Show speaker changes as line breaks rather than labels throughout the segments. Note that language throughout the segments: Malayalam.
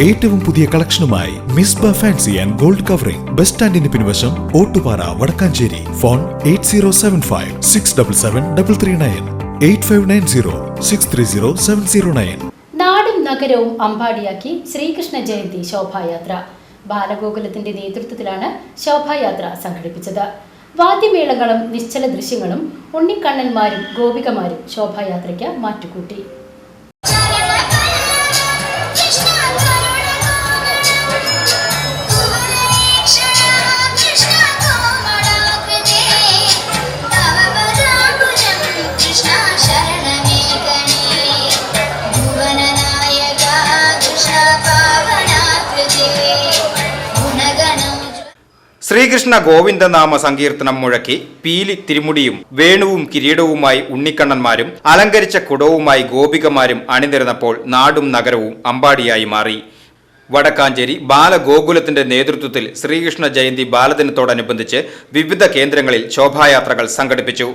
ഏറ്റവും പുതിയ കളക്ഷനുമായി Misba fancy and gold covering. Bus സ്റ്റാൻഡിന് പിൻവശം Ottupara Wadakkanchery. Phone eight zero seven five six double seven double three nine. Eight five nine zero six three zero seven zero nine.
നാടും നഗരവും അമ്പാടിയാക്കി ശ്രീകൃഷ്ണ ജയന്തി ശോഭായാത്ര. ബാലഗോകുലത്തിന്റെ നേതൃത്വത്തിലാണ് ശോഭായാത്ര സംഘടിപ്പിച്ചത്. വാദ്യമേളങ്ങളും നിശ്ചല ദൃശ്യങ്ങളും ഉണ്ണിക്കണ്ണന്മാരും ഗോപികമാരും ശോഭായാത്രയ്ക്ക് മാറ്റുകൂട്ടി.
ശ്രീകൃഷ്ണ ഗോവിന്ദനാമ സങ്കീർത്തനം മുഴക്കി പീലി തിരുമുടിയും വേണുവും കിരീടവുമായി ഉണ്ണിക്കണ്ണന്മാരും അലങ്കരിച്ച കുടവുമായി ഗോപികമാരും അണിനിരന്നപ്പോൾ നാടും നഗരവും അമ്പാടിയായി മാറി. വടക്കാഞ്ചേരി ബാലഗോകുലത്തിന്റെ നേതൃത്വത്തിൽ ശ്രീകൃഷ്ണ ജയന്തി ബാലദിനത്തോടനുബന്ധിച്ച് വിവിധ കേന്ദ്രങ്ങളിൽ ശോഭായാത്രകൾ സംഘടിപ്പിച്ചു.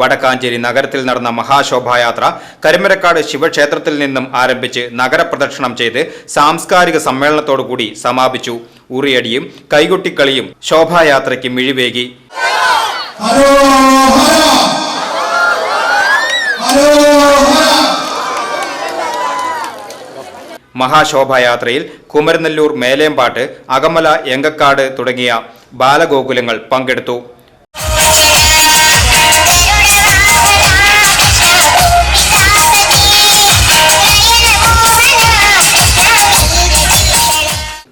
വടക്കാഞ്ചേരി നഗരത്തിൽ നടന്ന മഹാശോഭായാത്ര കരിമരക്കാട് ശിവക്ഷേത്രത്തിൽ നിന്നും ആരംഭിച്ച് നഗരപ്രദക്ഷിണം ചെയ്ത് സാംസ്കാരിക സമ്മേളനത്തോടുകൂടി സമാപിച്ചു. ഉറിയടിയും കൈകൊട്ടിക്കളിയും ശോഭായാത്രയ്ക്ക് മിഴിവേകി. മഹാശോഭായാത്രയിൽ കുമരനെല്ലൂർ മേലേമ്പാട്ട് അകമല എങ്കക്കാട് തുടങ്ങിയ ബാലഗോകുലങ്ങൾ പങ്കെടുത്തു.